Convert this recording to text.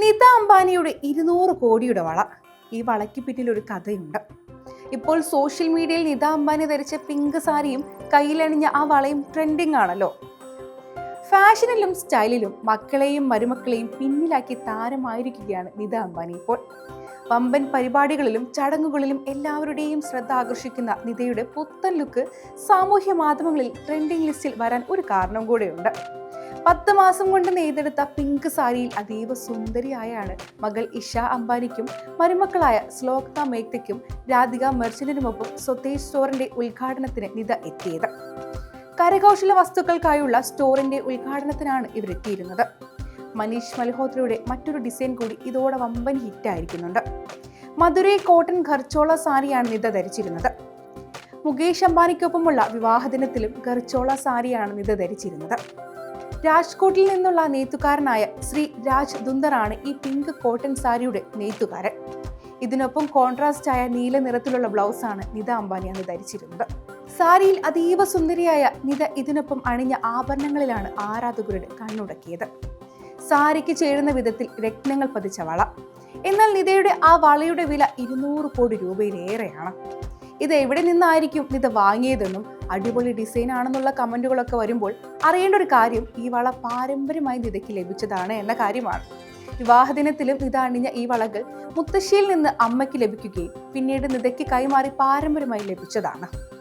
നിത അംബാനിയുടെ ഇരുന്നൂറ് കോടിയുടെ വള. ഈ വളയ്ക്ക് പിന്നിൽ ഒരു കഥയുണ്ട്. ഇപ്പോൾ സോഷ്യൽ മീഡിയയിൽ നിത അംബാനി ധരിച്ച പിങ്ക് സാരിയും കയ്യിലണിഞ്ഞ ആ വളയും ട്രെൻഡിങ് ആണല്ലോ. ഫാഷനിലും സ്റ്റൈലിലും മക്കളെയും മരുമക്കളെയും പിന്നിലാക്കി താരമായിരിക്കുകയാണ് നിത അംബാനി ഇപ്പോൾ. വമ്പൻ പരിപാടികളിലും ചടങ്ങുകളിലും എല്ലാവരുടെയും ശ്രദ്ധ ആകർഷിക്കുന്ന നിതയുടെ പുത്തൻ ലുക്ക് സാമൂഹ്യ മാധ്യമങ്ങളിൽ ട്രെൻഡിംഗ് ലിസ്റ്റിൽ വരാൻ ഒരു കാരണം കൂടെയുണ്ട്. പത്ത് മാസം കൊണ്ട് നെയ്തെടുത്ത പിങ്ക് സാരിയിൽ അതീവ സുന്ദരിയായാണ്. മകൾ ഇഷ അംബാനിക്കും മരുമക്കളായ ശ്ലോക്ത മേക്തയ്ക്കും രാധിക മെർച്ചന്റിനുമൊപ്പം സ്വദേശ് സ്റ്റോറിന്റെ ഉദ്ഘാടനത്തിന് നിത എത്തിയത്. കരകൗശല വസ്തുക്കൾക്കായുള്ള സ്റ്റോറിന്റെ ഉദ്ഘാടനത്തിനാണ് ഇവരെത്തിയിരുന്നത്. മനീഷ് മൽഹോത്രയുടെ മറ്റൊരു ഡിസൈൻ കൂടി ഇതോടെ വമ്പൻ ഹിറ്റായിരിക്കുന്നുണ്ട്. മധുരൈ കോട്ടൺ ഖർച്ചോള സാരിയാണ് നിത ധരിച്ചിരുന്നത്. മുകേഷ് അംബാനിക്കൊപ്പമുള്ള വിവാഹദിനത്തിലും ഖർച്ചോള സാരിയാണ് നിത ധരിച്ചിരുന്നത്. രാജ്കോട്ടിൽ നിന്നുള്ള നെയ്ത്തുകാരനായ ശ്രീ രാജ് ദുന്ദറാണ് ഈ പിങ്ക് കോട്ടൺ സാരിയുടെ നെയ്ത്തുകാരൻ. ഇതിനൊപ്പം കോൺട്രാസ്റ്റ് ആയ നീല നിറത്തിലുള്ള ആണ് നിത അംബാനി അന്ന് ധരിച്ചിരുന്നത്. സാരിയിൽ അതീവ സുന്ദരിയായ നിത ഇതിനൊപ്പം അണിഞ്ഞ ആഭരണങ്ങളിലാണ് ആരാധകരുടെ കണ്ണുടക്കിയത്. സാരിക്ക് ചേരുന്ന വിധത്തിൽ രത്നങ്ങൾ പതിച്ച വള. എന്നാൽ നിതയുടെ ആ വളയുടെ വില ഇരുന്നൂറ് കോടി രൂപയിലേറെയാണ്. ഇത് എവിടെ നിന്നായിരിക്കും ഇത് വാങ്ങിയതെന്നും അടിപൊളി ഡിസൈൻ ആണെന്നുള്ള കമന്റുകളൊക്കെ വരുമ്പോൾ അറിയേണ്ട ഒരു കാര്യം ഈ വള പാരമ്പര്യമായി നിതയ്ക്ക് ലഭിച്ചതാണ് എന്ന കാര്യമാണ്. വിവാഹദിനത്തിലും ഇത് അണിഞ്ഞ ഈ വളകൾ മുത്തശ്ശിയിൽ നിന്ന് അമ്മയ്ക്ക് ലഭിക്കുകയും പിന്നീട് നിതയ്ക്ക് കൈമാറി പാരമ്പര്യമായി ലഭിച്ചതാണ്.